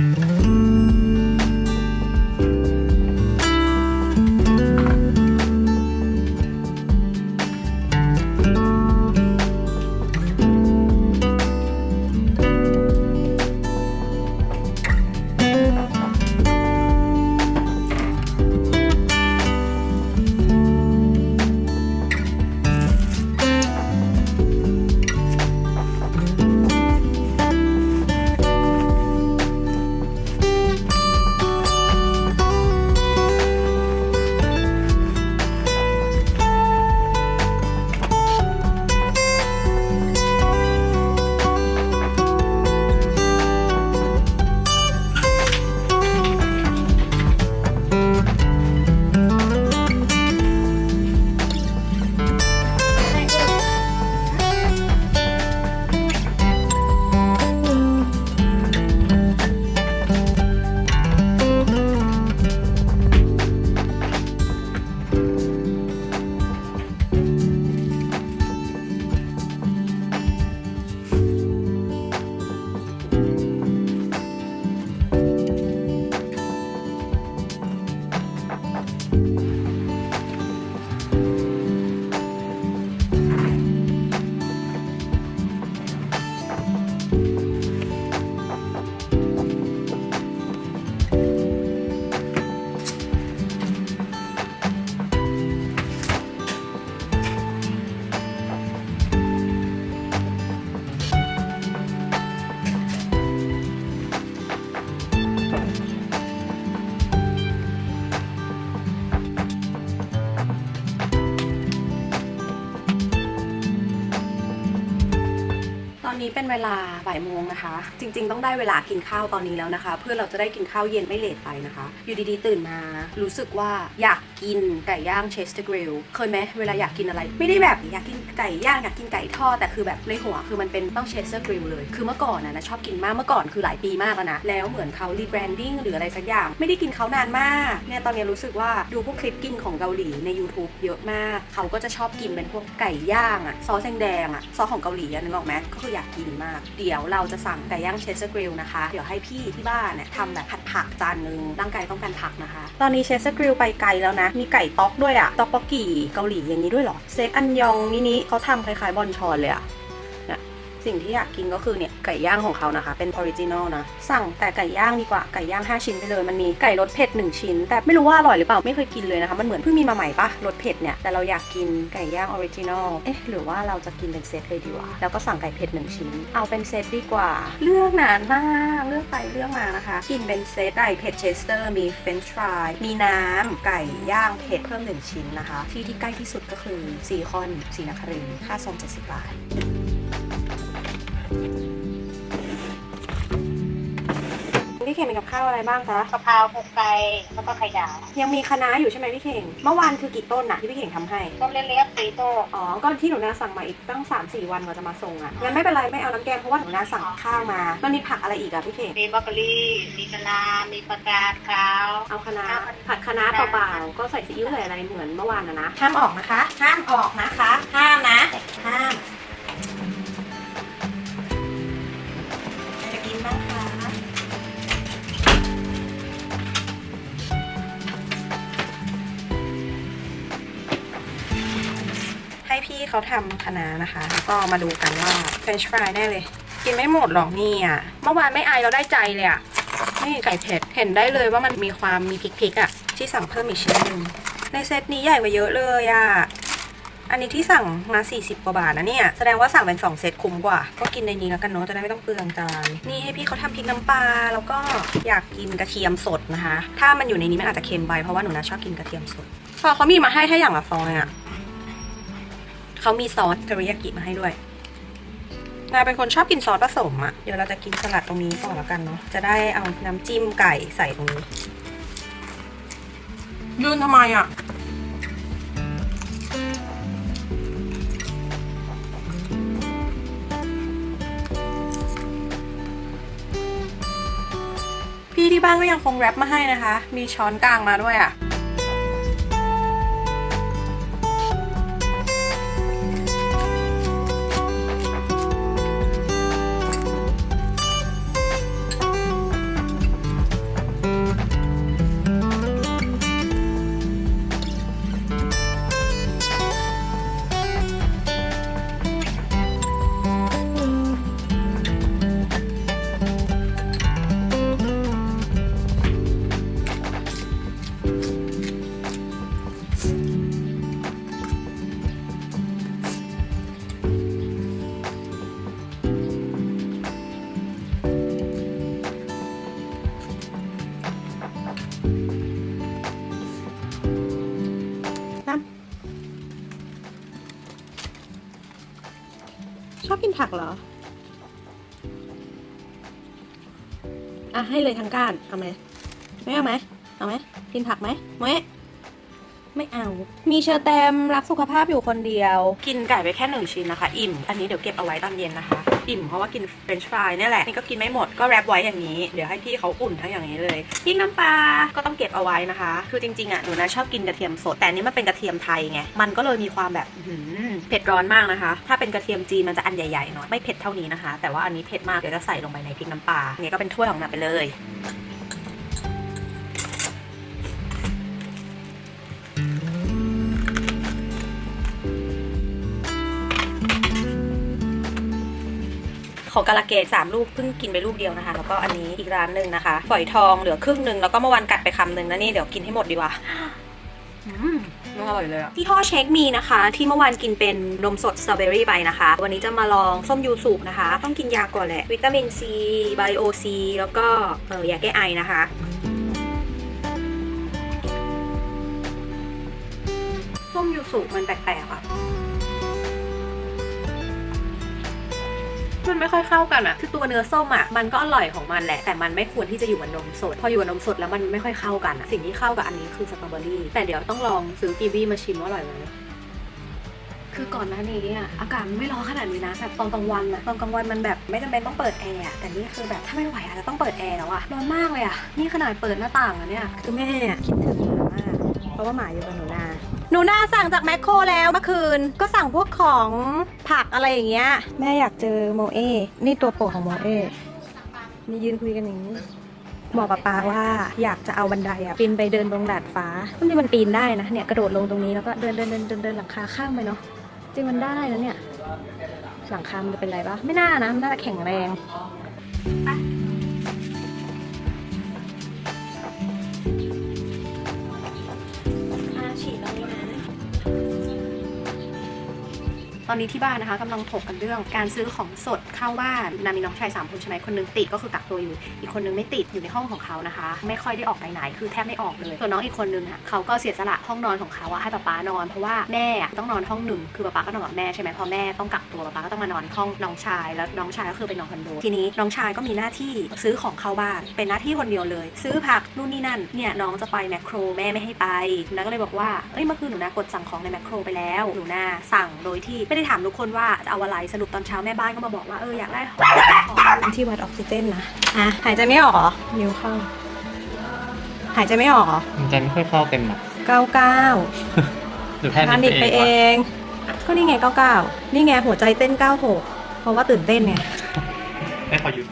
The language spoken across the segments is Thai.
Mm-hmm. นี้เป็นเวลาบ่ายโมงนะคะ จริง ๆ ต้องได้เวลากินข้าวตอนนี้แล้วนะคะ เพื่อเราจะได้กินข้าวเย็นไม่เลทไปนะคะ อยู่ดีๆ ตื่นมา รู้สึกว่าอยากกินไก่ย่างเชสเตอร์กริลเคยไหมเวลาอยากกินอะไร ไม่ได้แบบอยากกินไก่ย่างอยากกินไก่ทอดแต่คือแบบในหัวคือมันเป็นต้องเชสเตอร์กริลเลยคือเมื่อก่อนนะนะชอบกินมากเมื่อก่อนคือหลายปีมากแล้วนะแล้วเหมือนเขารีแบรนดิ้งหรืออะไรสักอย่าง ไม่ได้กินเขานานมากเนี่ยตอนนี้รู้สึกว่าดูพวกคลิปกินของเกาหลีใน YouTube เยอะมาก เขาก็จะชอบกินเป็นพวกไก่ย่างอะซอสแดงอะซอสของเกาหลีอะนึกออกไหมก็คืออยากกินมาก เดี๋ยวเราจะสั่งไก่ย่างเชสเตอร์กริลนะคะ เดี๋ยวให้พี่ที่บ้านเนี่ยทำแบบผัดผักจานนึงร่างกายต้องการผักนะคะ ตอนนี้เชสเตอร์กริลไปไกลแล้วนะ มีไก่ต๊อกด้วยอะต๊อกปอกกี่เกาหลีอย่างนี้ด้วยเหรอ เซฟอันยองมินิเขาทำคล้ายๆบอนชอนเลยอะ สิ่งที่อยากกินก็คือเนี่ยไก่ย่างของเขานะคะ เป็นออริจินอลนะ สั่งแต่ไก่ย่างดีกว่าไก่ย่าง 5 ชิ้นไปเลย มันมีไก่รสเผ็ด1 ชิ้น แต่ไม่รู้ว่าอร่อยหรือเปล่าไม่เคยกินเลยนะคะ มันเหมือนเพิ่งมีมาใหม่ปะรสเผ็ดเนี่ยแต่เราอยากกินไก่ย่างออริจินอลเอ๊ะหรือว่าเราจะกินเป็นเซตเลยดีวะแล้วก็สั่งไก่เผ็ด1ชิ้น เอาเป็นเซตดีกว่า เลือกนานมากเลือกไปเลือกมานะคะ กินเป็นเซตไก่เผ็ดเชสเตอร์มีเฟรนช์ฟรายมีน้ำไก่ย่างเผ็ดเพิ่ม1ชิ้นนะคะ ที่ที่ใกล้ที่สุดก็คือซีคอนซีนครินทร์ค่าซอง70บาท พี่เข่งมีกับข้าวอะไรบ้างคะกะเพราหมกไก่แล้วก็ไข่ดาวยังมีคะน้าอยู่ใช่ไหมพี่เข่งเมื่อวานคือกี่ต้นน่ะที่พี่เข่งทำให้ ต้มเล็กๆสีโตอ๋อ ก็ที่หนูนาสั่งมาอีกตั้ง 3 4 วันกว่าจะมาส่งอะงั้นไม่เป็นไรไม่เอาน้ำแกงเพราะว่าหนูนาสั่งข้าวมา มันมีผักอะไรอีกอะพี่เข่งมีบรอกโคลีมีคะน้ามีปลากาดขาวเอาคะน้าผัดคะน้าเปล่าๆก็ใส่ซีอิ๊วใส่อะไรเหมือนเมื่อวานนะนะห้ามออกนะคะ ห้ามออกนะคะห้าม ให้พี่เขาทำคณะนะคะ แล้วก็มาดูกันว่าเฟรนช์ฟรายแน่เลย กินไม่หมดหรอกนี่อะ เมื่อวานไม่อายเราได้ใจเลยอะ นี่ไก่เผ็ด เห็นได้เลยว่ามันมีความมีพริกๆอะ ที่สั่งเพิ่มอีกชิ้นหนึ่งในเซตนี้ใหญ่กว่าเยอะเลยอะ อันนี้ที่สั่งมา 40 กว่าบาทนะเนี่ย แสดงว่าสั่งเป็น 2 เซตคุ้มกว่า ก็กินในนี้แล้วกันเนาะ จะได้ไม่ต้องเปลืองจาน นี่ให้พี่เขาทำพริกน้ำปลา แล้วก็อยากกินกระเทียมสดนะคะ ถ้ามันอยู่ในนี้มันอาจจะเค็มไป เพราะว่าหนูนะชอบกินกระเทียมสด พอเขามีมาให้แค่อย่างละฟองเองอะ เขามีซอสเทอริยากิมาให้ด้วยนาเป็นคนชอบกินซอสผสมอะเดี๋ยวเราจะกินสลัดตรงนี้ก่อนแล้วกันเนาะ จะได้เอาน้ำจิ้มไก่ใส่ตรงนี้ ยืนทำไมอะพี่ที่บ้านก็ยังคงแรปมาให้นะคะ มีช้อนกลางมาด้วยอะ ผักเหรอ อะให้เลยทางก้าน เอาไหมไม่เอาไหมเอาไหมกินผักไหมไม่ไม่เอา มีเชอร์แตมรักสุขภาพอยู่คนเดียว กินไก่ไปแค่หนึ่งชิ้นนะคะ อิ่ม อันนี้เดี๋ยวเก็บเอาไว้ตอนเย็นนะคะ อิ่มเพราะว่ากินเฟรนช์ฟรายนี่แหละนี่ก็กินไม่หมดก็แรปไว้อย่างนี้ เดี๋ยวให้พี่เขาอุ่นทั้งอย่างนี้เลยพริกน้ำปลาก็ต้องเก็บเอาไว้นะคะ คือจริงๆอะหนูนะชอบกินกระเทียมสดแต่นี้มันเป็นกระเทียมไทยไงมันก็เลยมีความแบบเผ็ดร้อนมากนะคะ ถ้าเป็นกระเทียมจีนมันจะอันใหญ่ๆหน่อยไม่เผ็ดเท่านี้นะคะ แต่ว่าอันนี้เผ็ดมากเดี๋ยวจะใส่ลงไปในพริกน้ำปลาเนี่ยก็เป็นถ้วยของนันไปเลย ของกาลเกตสามลูกเพิ่งกินไปลูกเดียวนะคะ แล้วก็อันนี้อีกร้านหนึ่งนะคะฝอยทองเหลือครึ่งหนึ่งแล้วก็เมื่อวานกัดไปคำหนึ่งนะนี่เดี๋ยวกินให้หมดดีกว่าอืมมันอร่อยเลยอะที่ห่อเช็คมีนะคะ ที่เมื่อวานกินเป็นนมสดสตรอเบอรี่ไปนะคะ วันนี้จะมาลองส้มยูสุนะคะ ต้องกินยาก่อนแหละ วิตามินซีไบโอซีแล้วก็เออยาแก้ไอนะคะส้มยูสุมันแปลกๆอะ มันไม่ค่อยเข้ากันอะคือตัวเนื้อส้มอะมันก็อร่อยของมันแหละ แต่มันไม่ควรที่จะอยู่กับนมสด พออยู่กับนมสดแล้วมันไม่ค่อยเข้ากันอะสิ่งที่เข้ากับอันนี้คือสตรอเบอรี่แต่เดี๋ยวต้องลองซื้อกีวีมาชิมว่าอร่อยไหมคือก่อนหน้านี้อะอากาศมันไม่ร้อนขนาดนี้นะแบบตอนกลางวันอะตอนกลางวันมันแบบไม่จำเป็นต้องเปิดแอร์แต่นี่คือแบบถ้าไม่ไหวอะจจะต้องเปิดแอร์แล้วอะร้อนมากเลยอะนี่ขนาดเปิดหน้าต่างอะเนี่ยคือแม่คิดถึงหมามากเพราะว่าหมาอยู่กับหนูนา หนูน่าสั่งจากแมคโครแล้วเมื่อคืน ก็สั่งพวกของผักอะไรอย่างเงี้ย แม่อยากเจอโมเอ นี่ตัวโปรดของโมเอมียืนคุยกันอย่างนี้ บอกป้าปาว่าอยากจะเอาบันไดอะปีนไปเดินตรงดาดฟ้าที่มันปีนได้นะ เนี่ยกระโดดลงตรงนี้แล้วก็เดินเดินเดินเดินเดินหลังคาข้ามไปเนาะ จริงมันได้นะเนี่ย หลังคามันจะเป็นไรปะไม่น่านะ มันน่าจะแข็งแรงฉีด ตอนนี้ที่บ้านนะคะกำลังถกกันเรื่องการซื้อของสดเข้าบ้านนามีน้องชายสามคนใช่ไหมคนหนึงติดก็คือกักตัวอยู่ อีกคนนึงไม่ติดอยู่ในห้องของเขานะคะ ไม่ค่อยได้ออกไปไหนคือแทบไม่ออกเลยส่วนน้องอีกคนนึงอะเขาก็เสียสละห้องนอนของเขาอะให้ป๊าป๊านอนเพราะว่าแม่ต้องนอนห้องหนึ่งคือป๊าป๊าก็นอนกับแม่ใช่ไหมพอแม่ต้องกักตัวป๊าป๊าก็ต้องมานอนห้องน้องชาย แล้วน้องชายก็คือไปนอนคอนโดทีนี้น้องชายก็มีหน้าที่ซื้อของเข้าบ้านเป็นหน้าที่คนเดียวเลย ซื้อผักนู่นนี่นั่นเนี่ยน้องจะไปแมคโครแม่ไม่ให้ไปนาก็เลยบอกว่าเอ้ยเมื่อคืนหนูนากดสั่งของในแมคโครไปแล้วหนูนาสั่งโดยที่ไม่ได้ถามทุกคนว่าจะเอาอะไรสรุปตอนเช้าแม่บ้านก็มาบอกว่าเอออยากได้ของที่วัดออกซิเจนนะอะหายใจไม่ออกเหรอนิ้วเข้า หายใจไม่ออกเหรอมันจะไม่ค่อยเข้าเต็มหรอกเก้าเก้าหรือแพพานินิกคไปไปเอเองงก็นี่ไงเก้าเก้านี่ไงหัวใจเต้นเก้าหกเพราะว่าตื่นเต้นไงวะไม่ขอหยุด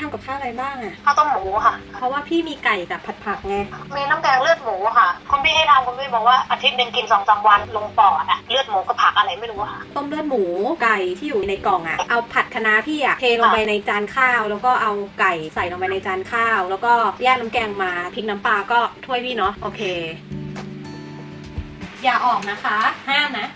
ทำกับข้าวอะไรบ้างอะข้าวต้มหมูค่ะ เพราะว่าพี่มีไก่กับผัดผักไงมีน้ำแกงเลือดหมูค่ะ คุณพี่ให้ทำคุณพี่บอกว่าอาทิตย์หนึ่งกินสองสามวันลงปอดอะเลือดหมูกับผักอะไรไม่รู้อะค่ะ ต้มเลือดหมูไก่ที่อยู่ในกล่องอะเอาผัดคะน้าพี่อะเทลงไปในจานข้าว แล้วก็เอาไก่ใส่ลงไปในจานข้าว แล้วก็แยกน้ำแกงมาพริกน้ำปลาก็ถ้วยพี่เนาะโอเค อย่าออกนะคะ ห้ามนะ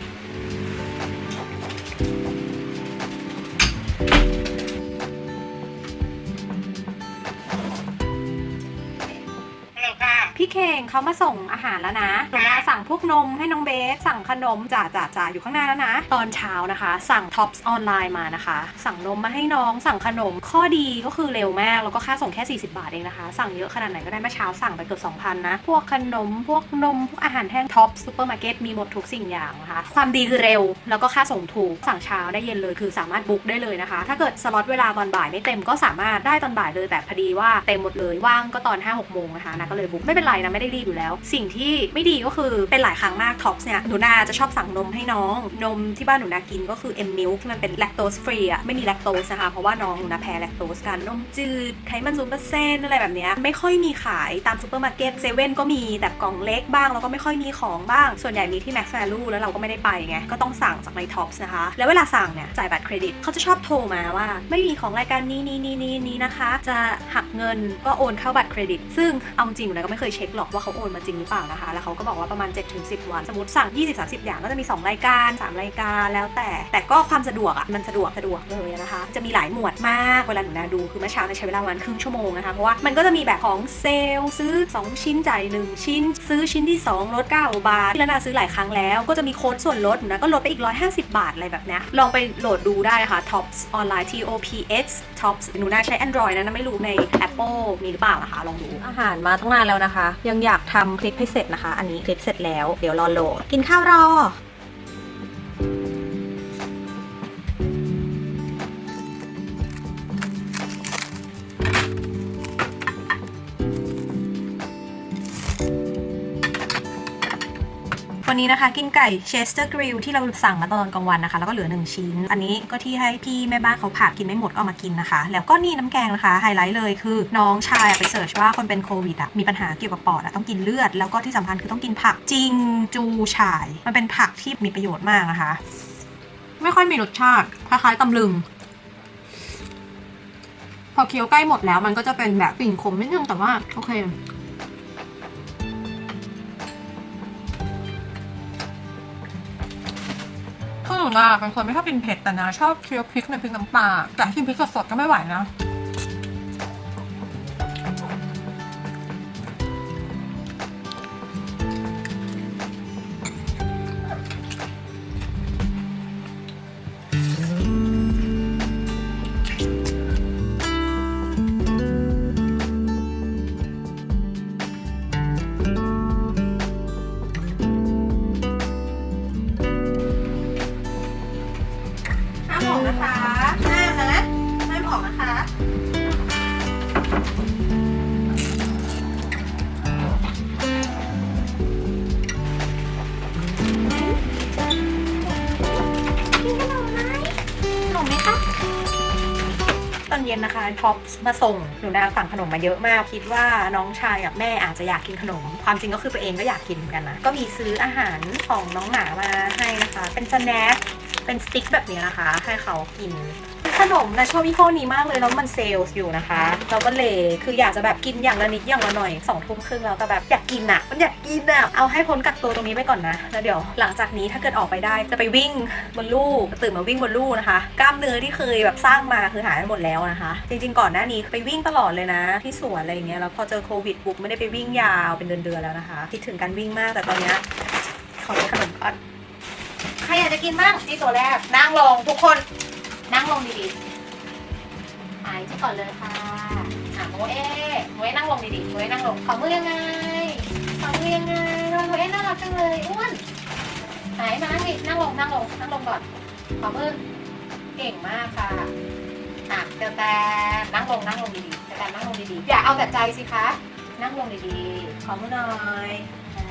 พี่เคงเขามาส่งอาหารแล้วนะหนูนาสั่ง พวกนมให้น้องเบส สั่งขนมจ่าจ่าจ่าอยู่ข้างหน้าแล้วนะ ตอนเช้านะคะ สั่งท็อปส์ออนไลน์มานะคะ สั่งนมมาให้น้อง สั่งขนมข้อดีก็คือเร็วมากแล้วก็ค่าส่งแค่ 40 บาทเองนะคะ สั่งเยอะขนาดไหนก็ได้เมื่อเช้าสั่งไปเกือบ2,000นะพวกขนมพวกนมพวกอาหารแห้งท็อปซูเปอร์มาร์เก็ตมีหมดทุกสิ่งอย่างนะคะความดีคือเร็ว แล้วก็ค่าส่งถูกสั่งเช้าได้เย็นเลยคือสามารถบุ๊กได้เลยนะคะ ถ้าเกิดสล็อตเวลาตอนบ่ายไม่เต็มก็สามารถได้ตอนบ่ายเลยแต่พอดีว่าเต็มหมดเลยว่างก็ตอน5-6โมงนะคะนะก็เลยบุ๊กไม่เป็นไรไรนะไม่ได้รีบอยู่แล้ว สิ่งที่ไม่ดีก็คือเป็นหลายครั้งมากท็อปส์เนี่ยหนูนาจะชอบสั่งนมให้น้อง นมที่บ้านหนูนากินก็คือเอ็มมิลที่มันเป็นแลคโตสฟรีอะไม่มีแลคโตสนะคะเพราะว่าน้องหนูนาแพ้แลคโตสกันนมจืดไขมันศูนเปอร์เซ็นต์อะไรแบบเนี้ยไม่ค่อยมีขายตามซูเปอร์มาร์เก็ตเซเว่นก็มีแต่กล่องเล็กบ้างแล้วก็ไม่ค่อยมีของบ้าง ส่วนใหญ่มีที่ Max Value แล้วเราก็ไม่ได้ไปไงก็ต้องสั่งจากในท็อปส์นะคะ แล้วเวลาสั่งเนี่ยจ่ายบัตรเครดิตเขาจะชอบโทรมาว่า ไม่มีของรายการนี้นี้นี้นี้นี้นะคะ จะหักเงินก็โอนเข้าบัตรเครดิต ซึ่งเอาจริงหนูนะก็ไม่เคยเช็คหรอกว่าเขาโอนมาจริงหรือเปล่านะคะ แล้วเขาก็บอกว่าประมาณ7-10 วัน สมมติสั่ง 20-30 อย่างก็จะมี 2 รายการ 3 รายการแล้วแต่ แต่ก็ความสะดวกอะ่ะมันสะดวกสะดวกเลยนะคะ จะมีหลายหมวดมากเวลาหนูนาดูคือเมื่อเช้าเนี่ยใช้เวลาประมาณครึ่งชั่วโมงนะคะเพราะว่ามันก็จะมีแบบของเซลล์ซื้อ 2 ชิ้นจ่าย1ชิ้น ซื้อชิ้นที่ 2 ลด 9 บาทที่แล้วนาซื้อหลายครั้งแล้วก็จะมีโค้ดส่วนลดนะก็ลดไปอีก 150 บาทอะไรแบบนี้ลองไปโหลดดูได้ค่ะ Tops ออ ท็อปหนูน่าใช้ Android นะนะไม่รู้ใน Apple มีหรือเปล่านะคะ ลองดู อาหารมาตั้งนานแล้วนะคะ ยังอยากทำคลิปให้เสร็จนะคะ อันนี้คลิปเสร็จแล้ว เดี๋ยวรอโหลด กินข้าวรอ วันนี้นะคะกินไก่เชสเตอร์กริลที่เราสั่งมาตอนกลางวันนะคะ แล้วก็เหลือ 1 ชิ้น อันนี้ก็ที่ให้พี่แม่บ้านเขาผักกินไม่หมดก็เอามากินนะคะ แล้วก็นี่น้ำแกงนะคะไฮไลท์เลยคือ น้องชายไปเสิร์ชว่าคนเป็นโควิดอะมีปัญหาเกี่ยวกับปอดอะต้องกินเลือด แล้วก็ที่สำคัญคือต้องกินผักจิงจูฉ่าย มันเป็นผักที่มีประโยชน์มากนะคะ ไม่ค่อยมีรสชาติคล้ายๆตำลึงพอเคี้ยวใกล้หมดแล้วมันก็จะเป็นแบบกลิ่นขมนิดนึงแต่ว่าโอเค คือหนูนะเป็นคนไม่ชอบกินเผ็ดแต่นะ ชอบเคี้ยวพริกในพริกน้ำปลาแต่กินพริกสดๆก็ไม่ไหวนะ ย็นนะคะท็อปมาส่งหนูนาสั่งขนมมาเยอะมาก คิดว่าน้องชายกับแม่อาจจะอยากกินขนม ความจริงก็คือตัวเองก็อยากกินเหมือนกันนะ ก็มีซื้ออาหารของน้องหมามาให้นะคะ เป็นสแน็คเป็นสติ๊กแบบนี้นะคะ ให้เขากิน ขนมนะชอบยี่ห้อนี้มากเลยแล้วมันเซลล์อยู่นะคะเราก็เลยคืออยากจะแบบกินอย่างละนิดอย่างละหน่อยสองทุ่มครึ่งแล้วแต่แบบอยากกินอะมันอยากกินอะเอาให้พ้นกักตัวตรงนี้ไปก่อนนะแล้วเดี๋ยว หลังจากนี้ถ้าเกิดออกไปได้จะไปวิ่งบนลู่ตื่นมาวิ่งบนลู่นะคะ กล้ามเนื้อที่เคยแบบสร้างมาคือหายไปหมดแล้วนะคะ จริง ๆ ก่อนหน้านี้ไปวิ่งตลอดเลยนะ ที่สวนอะไรอย่างเงี้ยแล้วพอเจอโควิดปุ๊บไม่ได้ไปวิ่งยาวเป็นเดือนๆแล้วนะคะคิดถึงการวิ่งมากแต่ตอนเนี้ยขอกินขนมก่อนใครอยากจะกินบ้างนี่ตัวแรกนั่งลงทุกคน นั่งลงดีๆหายใจก่อนเลยค่ะอะโมเอะโมเอะนั่งลงดีๆโมเอะนั่งลงขอมือยังไงขอมือยังไงโมเอะน่ารักจังเลยอ้วนหายมานั่งดินั่งลงนั่งลงนั่งลงก่อนขอมือเก่งมากค่ะอะเจอแต่นั่งลงนั่งลงดีๆเจอแต่นั่งลงดีๆอย่าเอาแต่ใจสิคะ นั่งลงดีๆขอมือหน่อยอ่า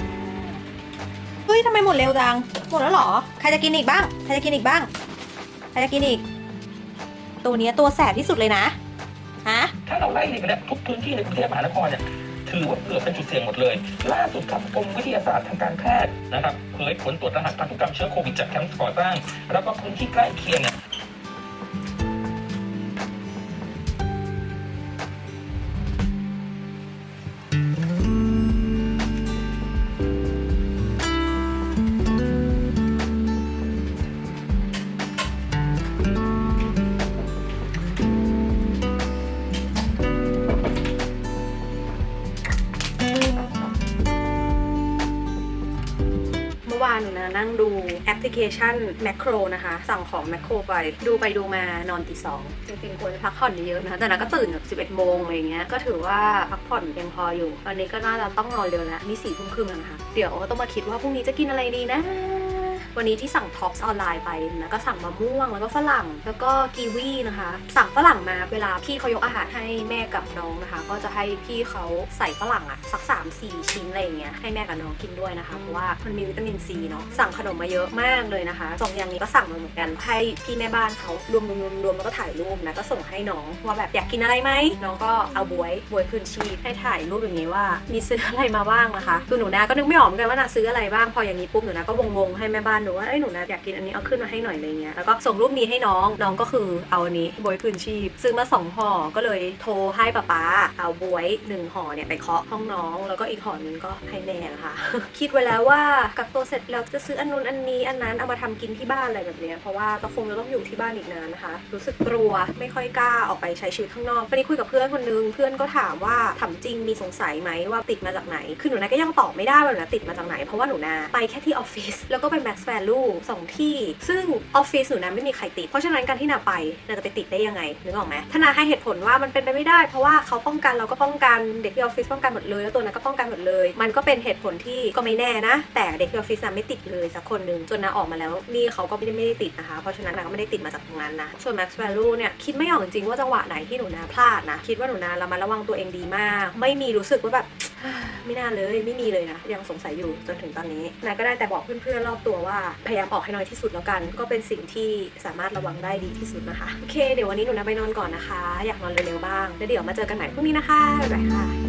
เฮ้ยทำไมหมดเร็วจัง หมดแล้วเหรอ ใครจะกินอีกบ้าง ใครจะกินอีกบ้าง ใครจะกินอีก ตัวนี้ตัวแสบที่สุดเลยนะฮะถ้าเราไล่เรียงไปเนี่ยทุกพื้นที่ในกรุงเทพมหานครเนี่ยถือว่าเกือบเป็นจุดเสี่ยงหมดเลย ล่าสุดครับกรมวิทยาศาสตร์ทางการแพทย์นะครับเผยผลตรวจรหัสพันธุกรรมเชื้อโควิดจากแคมป์ก่อสร้าง แล้วก็พื้นที่ใกล้เคียงเนี่ย แอพลิเคชันแมคโครนะคะ สั่งของแมคโครไป ดูไปดูมานอนตีสองจริงๆควรจะพักผ่อนเยอะนะแต่นะก็ตื่นแบบสิบเอ็ดโมงอะไรเงี้ยก็ถือว่าพักผ่อนเพียงพออยู่ ตอนนี้ก็น่าจะต้องนอนเร็วแล้วนี่สี่ทุ่มครึ่งแล้วนะคะ เดี๋ยวต้องมาคิดว่าพรุ่งนี้จะกินอะไรดีนะ วันนี้ที่สั่งท็อปส์ออนไลน์ไปนะก็สั่งมะม่วงแล้วก็ฝรั่ง แล้วก็กีวีนะคะ สั่งฝรั่งมาเวลาพี่เขายกอาหารให้แม่กับน้องนะคะ ก็จะให้พี่เขาใส่ฝรั่งอะสัก3 4ชิ้นอะไรอย่างเงี้ยให้แม่กับน้องกินด้วยนะคะเพราะว่ามันมีวิตามินซีเนาะสั่งขนมมาเยอะมากเลยนะคะสองอย่างนี้ก็สั่งมาเหมือนกันให้พี่แม่บ้านเขารวมรวมรวมแล้วก็ถ่ายรูปนะก็ส่งให้น้องว่าแบบอยากกินอะไรไหมน้องก็เอาบวยบวยคืนชีพให้ถ่ายรูปอย่างนี้ว่ามีซื้ออะไรมาบ้างนะคะคือหนูนาก็นึกไม่ออกเหมือนกันว่านาซื้ออะไรบ้างพออย่างนี้ปุ๊บหนูนาก็วงๆให้แม่บ้านดูว่าเอ้หนูนาอยากกินอันนี้เอาขึ้นมาให้หน่อยอะไรเงี้ยแล้วก็ส่งรูปนี้ให้น้องน้องก็คือเอาอันนี้บวยคืนชีพ ซื้อมาสองห่อก็เลยโทรให้ป๊าป๊าเอาบวยหนึ่งห่อเนี่ยไปเคาะห้องน้อง แล้วก็อีกห่อนึงก็ให้แม่นะคะคิดไว้แล้วว่ากักตัวเสร็จแล้วจะซื้ออันนู้นอันนี้อันนั้นเอามาทำกินที่บ้านอะไรแบบเนี้ยเพราะว่าก็คงจะต้องอยู่ที่บ้านอีกนานนะคะ รู้สึกกลัวไม่ค่อยกล้าออกไปใช้ชีวิตข้างนอกวันนี้คุยกับเพื่อนคนนึงเพื่อนก็ถามว่าถามจริงมีสงสัยไหมว่าติดมาจากไหนคือหนูนาก็ยังตอบไม่ได้ว่าหนูนาติดมาจากไหนเพราะว่าหนูนาไปแค่ที่ออฟฟิศแล้วก็ไป Max Value สองที่ ซึ่งออฟฟิศหนูนาไม่มีใครติด เพราะฉะนั้นการที่นาไปนาจะไปติดได้ยังไงนึกออกไหมถ้านาให้เหตุผลว่ามันเป็นไปไม่ได้ เพราะว่าเขาป้องกันเราก็ป้องกันเด็กที่ออฟฟิศป้องกันหมดเลย แล้วตัวนาก็ป้องกันหมดเลย มันก็เป็นเหตุผลที่ก็ไม่แน่นะ แต่เด็กที่ออฟฟิศนาไม่ติดเลยสักคนหนึ่งจนนาออกมาแล้วนี่เขาก็ไม่ได้ไม่ได้ติดนะคะ เพราะฉะนั้นนาก็ไม่ได้ติดมาจากตรงนั้นนะส่วน Max Value เนี่ยคิดไม่ออกจริงๆว่าจังหวะไหนที่หนูนาพลาดนะคิดว่าหนูนาระมัดระวังตัวเองดีมาก ไม่มีรู้สึกว่าแบบ ไม่น่าเลยไม่มีเลยนะ ยังสงสัยอยู่จนถึงตอนนี้นายก็ได้แต่บอกเพื่อนๆรอบตัวว่าพยายามออกให้น้อยที่สุดแล้วกัน ก็เป็นสิ่งที่สามารถระวังได้ดีที่สุดนะคะโอเคเดี๋ยววันนี้หนูนะไปนอนก่อนนะคะ อยากนอนเร็วๆบ้างแล้วเดี๋ยวมาเจอกันใหม่พรุ่งนี้นะคะบ๊ายบายค่ะ